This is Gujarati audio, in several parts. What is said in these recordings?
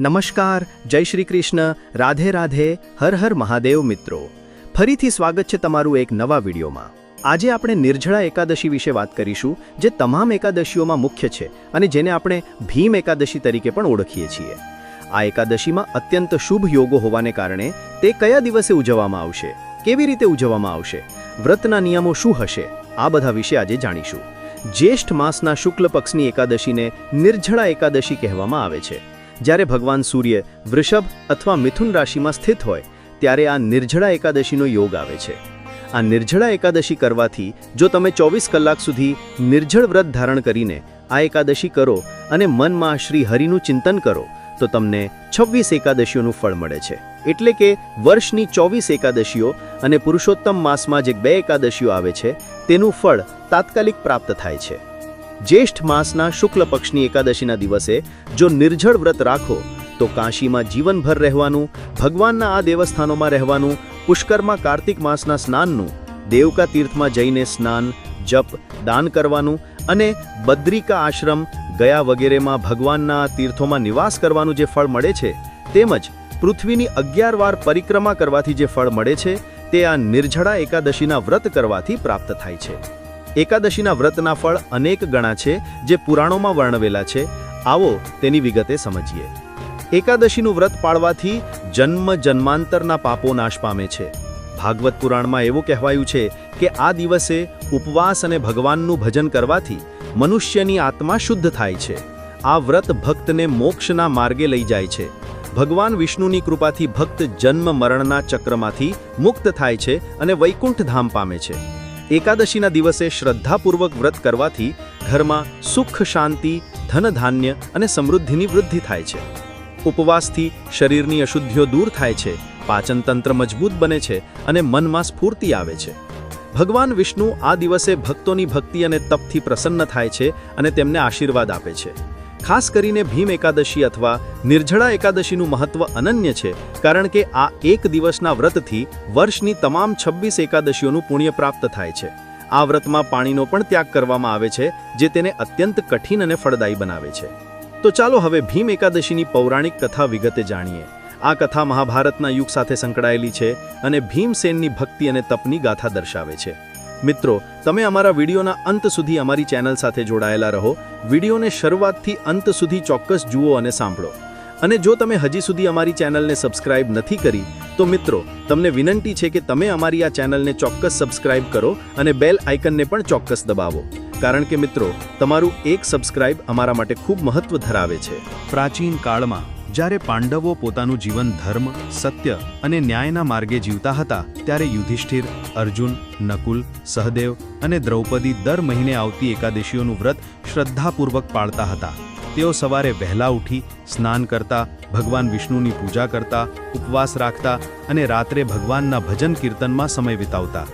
નમસ્કાર, જય શ્રી કૃષ્ણ, રાધે રાધે, હર હર મહાદેવ મિત્રો. ફરીથી સ્વાગત છે તમારું એક નવા વિડીયોમાં. આજે આપણે નિર્જળા એકાદશી વિશે વાત કરીશું, જે તમામ એકાદશીઓમાં મુખ્ય છે અને જેને આપણે ભીમ એકાદશી તરીકે પણ ઓળખીએ છીએ. આ એકાદશીમાં અત્યંત શુભ યોગો હોવાને કારણે તે કયા દિવસે ઉજવવામાં આવશે, કેવી રીતે ઉજવવામાં આવશે, વ્રતના નિયમો શું હશે, આ બધા વિશે આજે જાણીશું. જ્યેષ્ઠ માસના શુક્લ પક્ષની એકાદશીને નિર્જળા એકાદશી કહેવામાં આવે છે. જ્યારે ભગવાન સૂર્ય વૃષભ અથવા મિથુન રાશિમાં સ્થિત હોય, ત્યારે આ નિર્જળા એકાદશીનો યોગ આવે છે. આ નિર્જળા એકાદશી કરવાથી જો તમે ચોવીસ કલાક સુધી નિર્જળ વ્રત ધારણ કરીને આ એકાદશી કરો અને મનમાં શ્રી હરિનું ચિંતન કરો, તો તમને છવ્વીસ એકાદશીઓનું ફળ મળે છે. એટલે કે વર્ષની ચોવીસ એકાદશીઓ અને પુરુષોત્તમ માસમાં જે બે એકાદશીઓ આવે છે, તેનું ફળ તાત્કાલિક પ્રાપ્ત થાય છે. જ્યેષ્ઠ માસના શુક્લ પક્ષની એકાદશીના દિવસે જો નિર્જળ વ્રત રાખો, તો કાશીમાં જીવનભર રહેવાનું, ભગવાનના આ દેવસ્થાનોમાં રહેવાનું, પુષ્કરમાં કાર્તિક માસના સ્નાનનું, દેવકા તીર્થમાં જઈને સ્નાન, જપ, દાન કરવાનું અને બદ્રિકા આશ્રમ, ગયા વગેરેમાં ભગવાનના તીર્થોમાં નિવાસ કરવાનું જે ફળ મળે છે, તેમજ પૃથ્વીની અગિયાર વાર પરિક્રમા કરવાથી જે ફળ મળે છે, તે આ નિર્જળા એકાદશીના વ્રત કરવાથી પ્રાપ્ત થાય છે. એકાદશીના વ્રતના ફળ અનેક ગણા છે જે પુરાણોમાં વર્ણવેલા છે. આવો તેની વિગતે સમજીએ. એકાદશીનું વ્રત પાળવાથી જન્મ જન્માંતરના પાપો નાશ પામે છે. ભાગવત પુરાણમાં એવું કહેવાયું છે કે આ દિવસે ઉપવાસ અને ભગવાનનું ભજન કરવાથી મનુષ્યની આત્મા શુદ્ધ થાય છે. આ વ્રત ભક્તને મોક્ષના માર્ગે લઈ જાય છે. ભગવાન વિષ્ણુની કૃપાથી ભક્ત જન્મ મરણના ચક્રમાંથી મુક્ત થાય છે અને વૈકુંઠ ધામ પામે છે. એકાદશીના દિવસે શ્રદ્ધાપૂર્વક વ્રત કરવાથી ઘરમાં સુખ, શાંતિ ધન ધાન્ય અને સમૃદ્ધિની વૃદ્ધિ થાય છે. ઉપવાસથી શરીરની અશુદ્ધિઓ દૂર થાય છે પાચનતંત્ર મજબૂત બને છે અને મનમાં સ્ફૂર્તિ આવે છે. ભગવાન વિષ્ણુ આ દિવસે ભક્તોની ભક્તિ અને તપથી પ્રસન્ન થાય છે અને તેમને આશીર્વાદ આપે છે. ખાસ કરીને ભીમ એકાદશી અથવા નિર્જળા એકાદશીનું મહત્વ અનન્ય છે, કારણ કે આ એક દિવસના વ્રતથી વર્ષની તમામ છવ્વીસ એકાદશીઓનું પુણ્ય પ્રાપ્ત થાય છે. આ વ્રતમાં પાણીનો પણ ત્યાગ કરવામાં આવે છે, જે તેને અત્યંત કઠિન અને ફળદાયી બનાવે છે. તો ચાલો હવે ભીમ એકાદશીની પૌરાણિક કથા વિગતે જાણીએ. આ કથા મહાભારતના યુગ સાથે સંકળાયેલી છે અને ભીમસેનની ભક્તિ અને તપની ગાથા દર્શાવે છે. મિત્રો, તમે અમારા વિડીયોના અંત સુધી અમારી ચેનલ સાથે જોડાયેલા રહો, વિડીયોને શરૂઆતથી અંત સુધી ચોક્કસ જુઓ અને સાંભળો. અને જો તમે હજી સુધી અમારી ચેનલને સબસ્ક્રાઇબ નથી કરી, તો મિત્રો, તમને વિનંતી છે કે તમે અમારી આ ચેનલને ચોક્કસ સબસ્ક્રાઇબ કરો અને બેલ આઇકનને પણ ચોક્કસ દબાવો. કારણ કે મિત્રો, તમારું એક સબસ્ક્રાઇબ અમારા માટે ખૂબ મહત્વ ધરાવે છે. પ્રાચીન કાળમાં જ્યારે પાંડવો પોતાનું જીવન ધર્મ, સત્ય અને ન્યાયના માર્ગે જીવતા હતા, ત્યારે યુધિષ્ઠિર, અર્જુન, નકુલ, સહદેવ અને દ્રૌપદી દર મહિને આવતી એકાદશીઓનું વ્રત શ્રદ્ધાપૂર્વક પાળતા હતા. તેઓ સવારે વહેલા ઉઠી, સ્નાન કરતા, ભગવાન વિષ્ણુની પૂજા કરતા, ઉપવાસ રાખતા અને રાત્રે ભગવાનના ભજન કીર્તનમાં સમય વિતાવતા.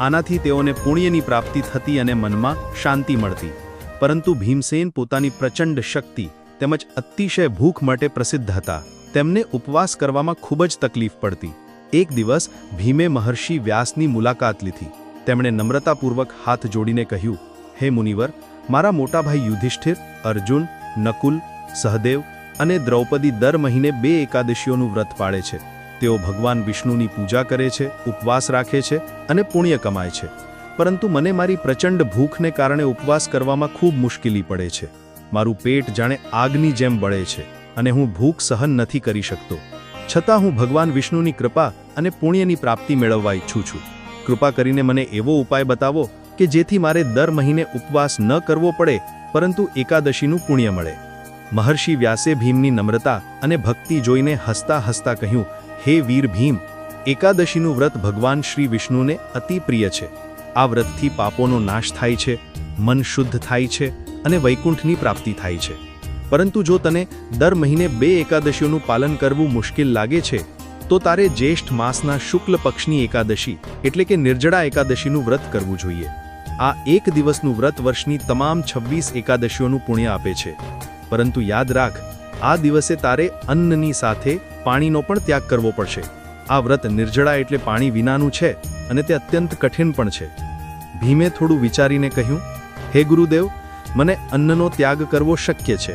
આનાથી તેઓને પુણ્યની પ્રાપ્તિ થતી અને મનમાં શાંતિ મળતી. પરંતુ ભીમસેન પોતાની પ્રચંડ શક્તિ તેમજ અતિશય ભૂખ માટે પ્રસિદ્ધ હતા. તેમને ઉપવાસ કરવામાં ખૂબ જ તકલીફ પડતી. એક દિવસ ભીમે મહર્ષિ વ્યાસની મુલાકાત લીધી. તેમણે નમ્રતાપૂર્વક હાથ જોડીને કહ્યું, હે મુનિવર, મારા મોટાભાઈ યુધિષ્ઠિર, અર્જુન, નકુલ, સહદેવ અને દ્રૌપદી દર મહિને બે એકાદશીઓનું વ્રત પાળે છે. તેઓ ભગવાન વિષ્ણુની પૂજા કરે છે, ઉપવાસ રાખે છે અને પુણ્ય કમાય છે. પરંતુ મને મારી પ્રચંડ ભૂખને કારણે ઉપવાસ કરવામાં ખૂબ મુશ્કેલી પડે છે. મારું પેટ જાણે આગની જેમ બળે છે અને હું ભૂખ સહન નથી કરી શકતો. છતાં હું ભગવાન વિષ્ણુની કૃપા અને પુણ્યની પ્રાપ્તિ મેળવવા ઈચ્છું છું. કૃપા કરીને મને એવો ઉપાય બતાવો કે જેથી મારે દર મહિને ઉપવાસ ન કરવો પડે, પરંતુ એકાદશીનું પુણ્ય મળે. મહર્ષિ વ્યાસે ભીમની નમ્રતા અને ભક્તિ જોઈને હસતા હસતા કહ્યું, હે વીર ભીમ, એકાદશીનું વ્રત ભગવાન શ્રી વિષ્ણુને અતિ પ્રિય છે. આ વ્રતથી પાપોનો નાશ થાય છે મન શુદ્ધ થાય છે અને વૈકુંઠની પ્રાપ્તિ થાય છે. પરંતુ જો તને દર મહિને બે એકાદશીઓનું પાલન કરવું મુશ્કેલ લાગે છે, તો તારે જ્યેષ્ઠ માસના શુક્લ પક્ષની એકાદશી એટલે કે નિર્જળા એકાદશીનું વ્રત કરવું જોઈએ. આ એક દિવસનું વ્રત વર્ષની તમામ છવ્વીસ એકાદશીઓનું પુણ્ય આપે છે. પરંતુ યાદ રાખ, આ દિવસે તારે અન્નની સાથે પાણીનો પણ ત્યાગ કરવો પડશે. આ વ્રત નિર્જળા એટલે પાણી વિનાનું છે અને તે અત્યંત કઠિન પણ છે. ભીમે થોડું વિચારીને કહ્યું હે ગુરુદેવ, મને અન્નનો ત્યાગ કરવો શક્ય છે,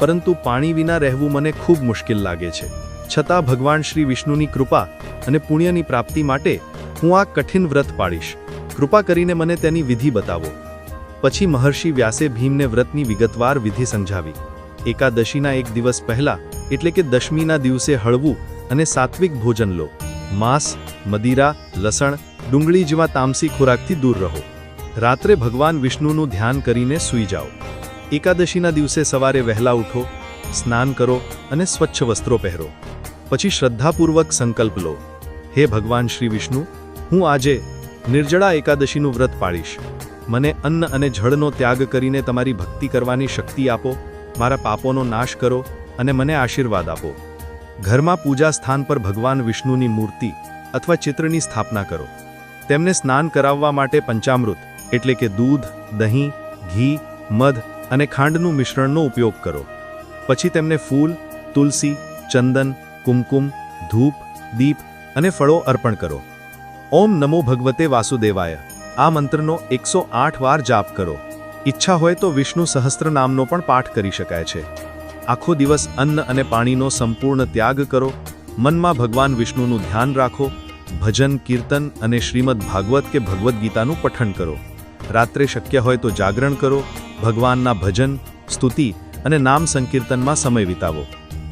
પરંતુ પાણી વિના રહેવું મને ખૂબ મુશ્કેલ લાગે છે. છતાં ભગવાન શ્રી વિષ્ણુની કૃપા અને પુણ્યની પ્રાપ્તિ માટે હું આ કઠિન વ્રત પાડીશ કૃપા કરીને મને તેની વિધિ બતાવો. પછી મહર્ષિ વ્યાસે ભીમને વ્રતની વિગતવાર વિધિ સમજાવી. એકાદશીના એક દિવસ પહેલા, એટલે કે દશમીના દિવસે હળવું અને સાત્વિક ભોજન લો. માંસ, મદિરા, લસણ, ડુંગળી જેવા તામસી ખોરાકથી દૂર રહો. રાત્રે ભગવાન વિષ્ણુનું ધ્યાન કરીને સૂઈ જાઓ. એકાદશીના દિવસે સવારે વહેલા ઉઠો, સ્નાન કરો અને સ્વચ્છ વસ્ત્રો પહેરો. પછી શ્રદ્ધાપૂર્વક સંકલ્પ લો. હે ભગવાન શ્રી વિષ્ણુ, હું આજે નિર્જળા એકાદશીનું વ્રત પાળીશ. મને અન્ન અને જળનો ત્યાગ કરીને તમારી ભક્તિ કરવાની શક્તિ આપો, મારા પાપોનો નાશ કરો અને મને આશીર્વાદ આપો. ઘરમાં પૂજા સ્થાન પર ભગવાન વિષ્ણુની મૂર્તિ અથવા ચિત્રની સ્થાપના કરો. તેમને સ્નાન કરાવવા માટે પંચામૃત એટલે કે દૂધ, દહીં, ઘી, મધ અને ખાંડનું મિશ્રણનો ઉપયોગ કરો. પછી તેમને ફૂલ, તુલસી, ચંદન, કુમકુમ, ધૂપ, દીપ અને ફળો અર્પણ કરો. ઓમ નમો ભગવતે વાસુદેવાય. આ મંત્રનો એકસો આઠ વાર જાપ કરો. ઈચ્છા હોય તો વિષ્ણુ સહસ્ત્ર નામનો પણ પાઠ કરી શકાય છે. આખો દિવસ અન્ન અને પાણીનો સંપૂર્ણ ત્યાગ કરો. મનમાં ભગવાન વિષ્ણુનું ધ્યાન રાખો. ભજન, કીર્તન અને શ્રીમદ ભાગવત કે ભગવદ્ ગીતાનું પઠન કરો. રાત્રે શક્ય હોય તો જાગરણ કરો, ભગવાનના ભજન, સ્તુતિ અને નામ સંકીર્તનમાં સમય વિતાવો.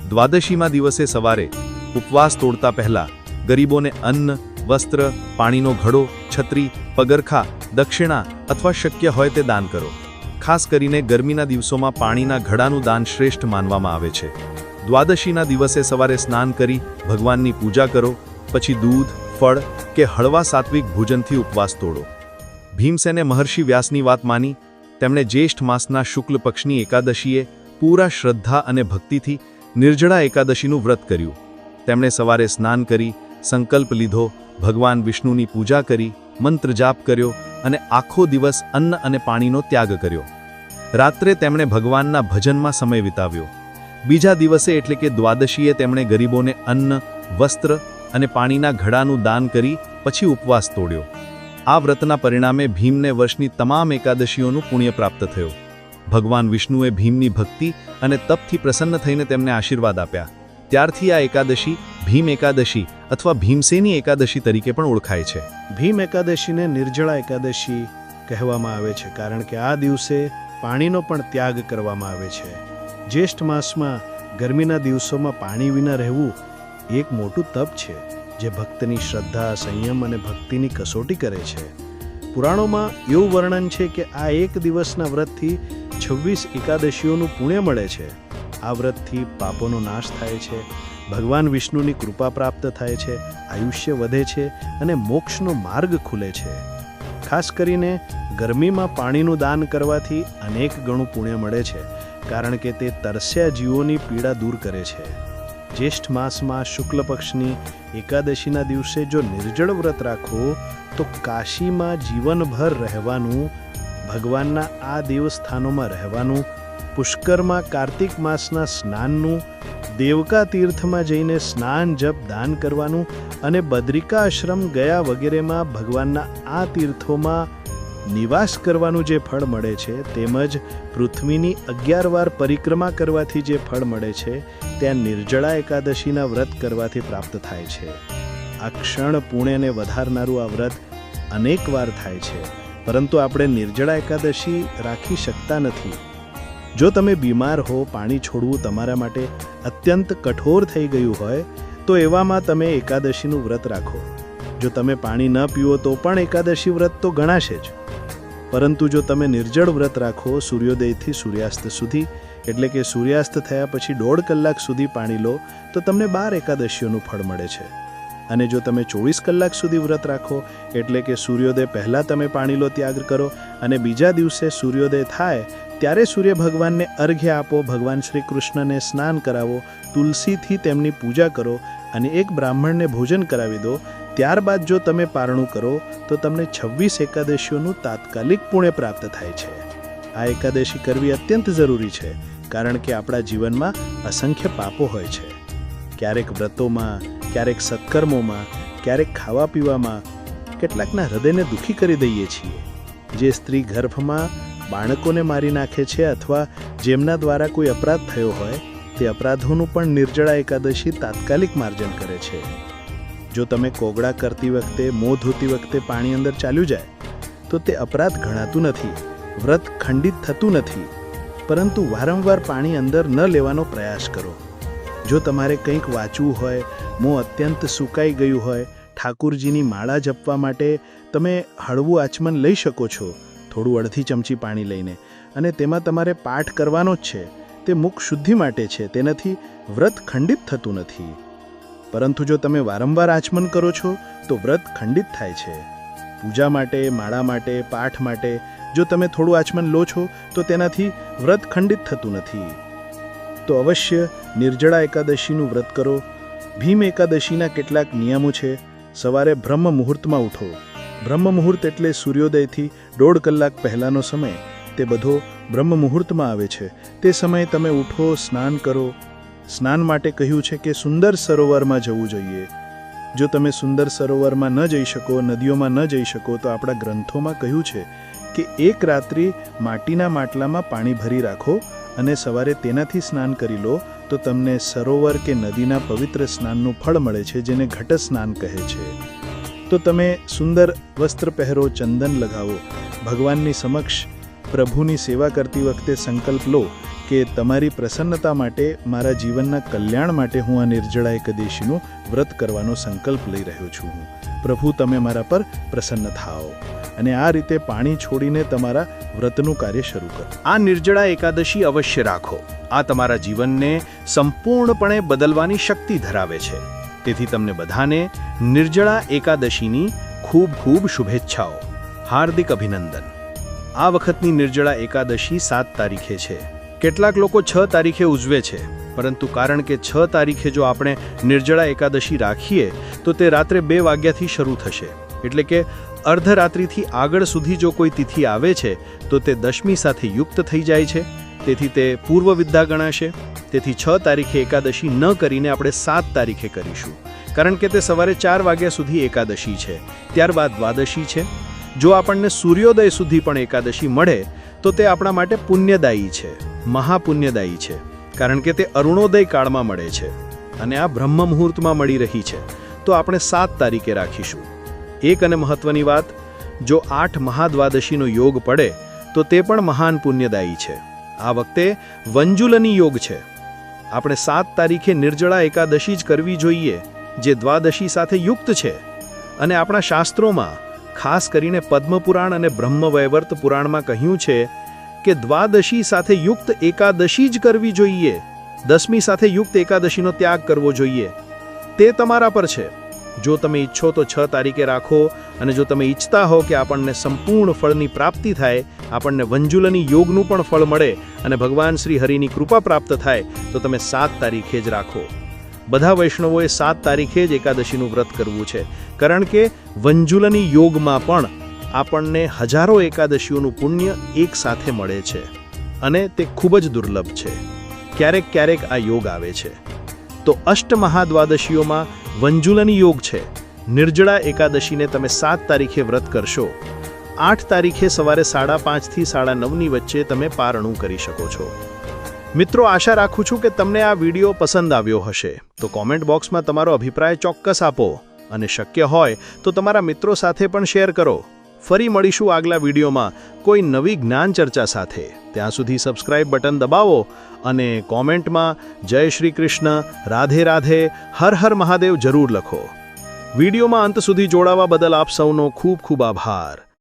દ્વાદશીમાં દિવસે સવારે ઉપવાસ તોડતા પહેલા ગરીબોને અન્ન, વસ્ત્ર, પાણીનો ઘડો, છત્રી, પગરખા, દક્ષિણા અથવા શક્ય હોય તે દાન કરો. ખાસ કરીને ગરમીના દિવસોમાં પાણીના ઘડાનું દાન શ્રેષ્ઠ માનવામાં આવે છે. દ્વાદશીના દિવસે સવારે સ્નાન કરી ભગવાનની પૂજા કરો, પછી દૂધ, ફળ કે હળવા સાત્વિક ભોજનથી ઉપવાસ તોડો. ભીમસેને મહર્ષિ વ્યાસની વાત માની. તેમણે જ્યેષ્ઠ માસના શુક્લ પક્ષની એકાદશીએ પૂરા શ્રદ્ધા અને ભક્તિથી નિર્જળા એકાદશીનું વ્રત કર્યું. તેમણે સવારે સ્નાન કરી, સંકલ્પ લીધો, ભગવાન વિષ્ણુની પૂજા કરી, મંત્ર જાપ કર્યો અને આખો દિવસ અન્ન અને પાણીનો ત્યાગ કર્યો. રાત્રે તેમણે ભગવાનના ભજનમાં સમય વિતાવ્યો. બીજા દિવસે એટલે કે દ્વાદશીએ તેમણે ગરીબોને અન્ન, વસ્ત્ર અને પાણીના ઘડાનું દાન કરી પછી ઉપવાસ તોડ્યો. આ વ્રતના પરિણામે ભીમને વર્ષની તમામ એકાદશીઓનું પુણ્ય પ્રાપ્ત થયું. ભગવાન વિષ્ણુએ ભીમની ભક્તિ અને તપથી પ્રસન્ન થઈને તેમને આશીર્વાદ આપ્યા. ત્યારથી આ એકાદશી ભીમ એકાદશી અથવા ભીમસેની એકાદશી તરીકે પણ ઓળખાય છે. ભીમ એકાદશીને નિર્જળા એકાદશી કહેવામાં આવે છે કારણ કે આ દિવસે પાણીનો પણ ત્યાગ કરવામાં આવે છે. જ્યેષ્ઠ માસમાં ગરમીના દિવસોમાં પાણી વિના રહેવું એક મોટું તપ છે. જે ભક્તની શ્રદ્ધા, સંયમ અને ભક્તિની કસોટી કરે છે. પુરાણોમાં એવું વર્ણન છે કે આ એક દિવસના વ્રતથી છવ્વીસ એકાદશીઓનું પુણ્ય મળે છે. આ વ્રતથી પાપોનો નાશ થાય છે, ભગવાન વિષ્ણુની કૃપા પ્રાપ્ત થાય છે, આયુષ્ય વધે છે અને મોક્ષનો માર્ગ ખુલે છે. ખાસ કરીને ગરમીમાં પાણીનું દાન કરવાથી અનેક ગણું પુણ્ય મળે છે, કારણ કે તે તરસ્યા જીવોની પીડા દૂર કરે છે. જ્યેષ્ઠ માસમાં શુક્લ પક્ષની એકાદશીના દિવસે જો નિર્જળ વ્રત રાખો, તો કાશીમાં જીવનભર રહેવાનું, ભગવાનના આ દેવસ્થાનોમાં રહેવાનું, પુષ્કરમાં કાર્તિક માસના સ્નાનનું, દેવકા તીર્થમાં જઈને સ્નાન, જપ, દાન કરવાનું અને બદ્રિકા આશ્રમ ગયા વગેરેમાં ભગવાનના આ તીર્થોમાં નિવાસ કરવાનું જે ફળ મળે છે, તેમજ પૃથ્વીની અગિયાર વાર પરિક્રમા કરવાથી જે ફળ મળે છે, ત્યાં નિર્જળા એકાદશીના વ્રત કરવાથી પ્રાપ્ત થાય છે. આ ક્ષણ પુણ્યને વધારનારું આ વ્રત અનેક વાર થાય છે, પરંતુ આપણે નિર્જળા એકાદશી રાખી શકતા નથી. જો તમે બીમાર હો, પાણી છોડવું તમારા માટે અત્યંત કઠોર થઈ ગયું હોય, તો એવામાં તમે એકાદશીનું વ્રત રાખો. જો તમે પાણી ન પીવો તો પણ એકાદશી વ્રત તો ગણાશે જ. પરંતુ જો તમે નિર્જળ વ્રત રાખો, સૂર્યોદયથી સૂર્યાસ્ત સુધી, એટલે કે સૂર્યાસ્ત થયા પછી દોઢ કલાક સુધી પાણી લો, તો તમને બાર એકાદશીઓનું ફળ મળે છે. અને જો તમે ચોવીસ કલાક સુધી વ્રત રાખો, એટલે કે સૂર્યોદય પહેલાં તમે પાણી લો ત્યાગ કરો, અને બીજા દિવસે સૂર્યોદય થાય, ત્યારે સૂર્ય ભગવાનને અર્ઘ્ય આપો, ભગવાન શ્રી કૃષ્ણને સ્નાન કરાવો, તુલસીથી તેમની પૂજા કરો, અને એક બ્રાહ્મણને ભોજન કરાવી દો ત્યારબાદ જો તમે પારણું કરો, તો તમને છવ્વીસ એકાદશીઓનું તાત્કાલિક પુણ્ય પ્રાપ્ત થાય છે. આ એકાદશી કરવી અત્યંત જરૂરી છે, કારણ કે આપણા જીવનમાં અસંખ્ય પાપો હોય છે. ક્યારેક વ્રતોમાં, ક્યારેક સત્કર્મોમાં, ક્યારેક ખાવા પીવામાં કેટલાકના હૃદયને દુઃખી કરી દઈએ છીએ. જે સ્ત્રી ગર્ભમાં બાળકોને મારી નાખે છે અથવા જેમના દ્વારા કોઈ અપરાધ થયો હોય, તે અપરાધોનું પણ નિર્જળા એકાદશી તાત્કાલિક માર્જન કરે છે. જો તમે કોગળા કરતી વખતે, મોં ધોતી વખતે પાણી અંદર ચાલ્યું જાય, તો તે અપરાધ ગણાતું નથી, વ્રત ખંડિત થતું નથી. પરંતુ વારંવાર પાણી અંદર ન લેવાનો પ્રયાસ કરો. જો તમારે કંઈક વાંચવું હોય, મોં અત્યંત સુકાઈ ગયું હોય, ઠાકુરજીની માળા જપવા માટે તમે હળવું આચમન લઈ શકો છો, થોડું અડધી ચમચી પાણી લઈને. અને તેમાં તમારે પાઠ કરવાનો જ છે. તે મુખ શુદ્ધિ માટે છે, તેનાથી વ્રત ખંડિત થતું નથી. પરંતુ જો તમે વારંવાર આચમન કરો છો, તો વ્રત ખંડિત થાય છે. પૂજા માટે, માળા માટે, પાઠ માટે, જો તમે થોડું આચમન લો છો, તો તેનાથી વ્રત ખંડિત થતું નથી. તો અવશ્ય નિર્જળા એકાદશીનું વ્રત કરો. ભીમ એકાદશીના કેટલાક નિયમો છે. સવારે બ્રહ્મ મુહૂર્તમાં ઉઠો. બ્રહ્મ મુહૂર્ત એટલે સૂર્યોદયથી દોઢ કલાક પહેલાંનો સમય. તે બધો બ્રહ્મ મુહૂર્તમાં આવે છે. તે સમયે તમે ઉઠો, સ્નાન કરો સ્નાન માટે કહ્યું છે કે સુંદર સરોવરમાં જવું જોઈએ. જો તમે સુંદર સરોવરમાં ન જઈ શકો, નદીઓમાં ન જઈ શકો, તો આપણા ગ્રંથોમાં કહ્યું છે કે એક રાત્રિ માટીના માટલામાં પાણી ભરી રાખો અને સવારે તેનાથી સ્નાન કરી લો, તો તમને સરોવર કે નદીના પવિત્ર સ્નાનનું ફળ મળે છે, જેને ઘટ સ્નાન કહે છે. તો તમે સુંદર વસ્ત્ર પહેરો, ચંદન લગાવો. ભગવાનની સમક્ષ પ્રભુની સેવા કરતી વખતે સંકલ્પ લો કે તમારી પ્રસન્નતા માટે, મારા જીવનના કલ્યાણ માટે હું આ નિર્જળા એકદેશીનું વ્રત કરવાનો સંકલ્પ લઈ રહ્યો છું હું. પ્રભુ, તમે મારા પર પ્રસન્ન થાઓ અને આ રીતે પાણી છોડીને તમારા વ્રતનું કાર્ય શરૂ કરો. આ નિર્જળા એકાદશી અવશ્ય રાખો. આ તમારા જીવનને સંપૂર્ણપણે બદલવાની શક્તિ ધરાવે છે. તેથી તમને બધાને નિર્જળા એકાદશીની ખૂબ ખૂબ શુભેચ્છાઓ. હાર્દિક અભિનંદન. આ વખતની નિર્જળા એકાદશી સાત તારીખે છે. કેટલાક લોકો છ તારીખે ઉજવે છે, પરંતુ કારણ કે છ તારીખે જો આપણે નિર્જળા એકાદશી રાખીએ, તો તે રાત્રે બે વાગ્યાથી શરૂ થશે. એટલે કે અર્ધરાત્રિથી આગળ સુધી જો કોઈ તિથિ આવે છે, તો તે દશમી સાથે યુક્ત થઈ જાય છે. તેથી તે પૂર્વ વિદ્યા ગણાશે. તેથી છ તારીખે એકાદશી ન કરીને આપણે સાત તારીખે કરીશું. કારણ કે તે સવારે ચાર વાગ્યા સુધી એકાદશી છે. ત્યારબાદ દ્વાદશી છે. જો આપણને સૂર્યોદય સુધી પણ એકાદશી મળે તો તે આપણા માટે પુણ્યદાયી છે, મહાપુણ્યદાયી છે, કારણ કે તે અરુણોદય કાળમાં મળે છે અને આ બ્રહ્મ મુહૂર્તમાં મળી રહી છે. તો આપણે સાત તારીખે રાખીશું. એક અને મહત્વની વાત, જો આઠ મહાદ્વાદશીનો યોગ પડે, તો તે પણ મહાન પુણ્યદાયી છે. આ વખતે વંજુલની યોગ છે. આપણે સાત તારીખે નિર્જળા એકાદશી જ કરવી જોઈએ, જે દ્વાદશી સાથે યુક્ત છે. અને આપણા શાસ્ત્રોમાં ખાસ કરીને પદ્મપુરાણ અને બ્રહ્મવૈવર્ત પુરાણમાં કહ્યું છે કે દ્વાદશી સાથે યુક્ત એકાદશી જ કરવી જોઈએ. દસમી સાથે યુક્ત એકાદશીનો ત્યાગ કરવો જોઈએ. તે તમારા પર છે. જો તમે ઈચ્છો તો છ તારીખે રાખો અને જો તમે ઈચ્છતા હો કે આપણને સંપૂર્ણ ફળની પ્રાપ્તિ થાય, આપણને વંજુલની યોગનું પણ ફળ મળે અને ભગવાન શ્રી હરિની કૃપા પ્રાપ્ત થાય, તો તમે સાત તારીખે જ રાખો. બધા વૈષ્ણવોએ સાત તારીખે જ એકાદશીનું વ્રત કરવું છે. કારણ કે વંજુલની યોગમાં પણ આપણને હજારો એકાદશીઓનું પુણ્ય એક સાથે મળે છે અને તે ખૂબ જ દુર્લભ છે. ક્યારેક ક્યારેક આ યોગ આવે છે. તો અષ્ટ મહાદ્વાદશીઓમાં વંજુલની યોગ છે. નિર્જળા એકાદશીને તમે સાત તારીખે વ્રત કરશો. આઠ તારીખે સવારે સાડા પાંચથી સાડા નવની વચ્ચે તમે પારણું કરી શકો છો. મિત્રો, આશા રાખું છું કે તમને આ વીડિયો પસંદ આવ્યો હશે. તો કોમેન્ટ બોક્સમાં તમારો અભિપ્રાય ચોક્કસ આપો અને શક્ય હોય તો તમારા મિત્રો સાથે પણ શેર કરો. ફરી મળીશું આગલા વિડીયોમાં કોઈ નવી જ્ઞાન ચર્ચા સાથે. ત્યાં સુધી સબસ્ક્રાઇબ બટન દબાવો અને કોમેન્ટમાં જય શ્રી કૃષ્ણ, રાધે રાધે, હર હર મહાદેવ જરૂર લખો. વિડીયોમાં અંત સુધી જોડાવા બદલ આપ સૌનો ખૂબ ખૂબ આભાર.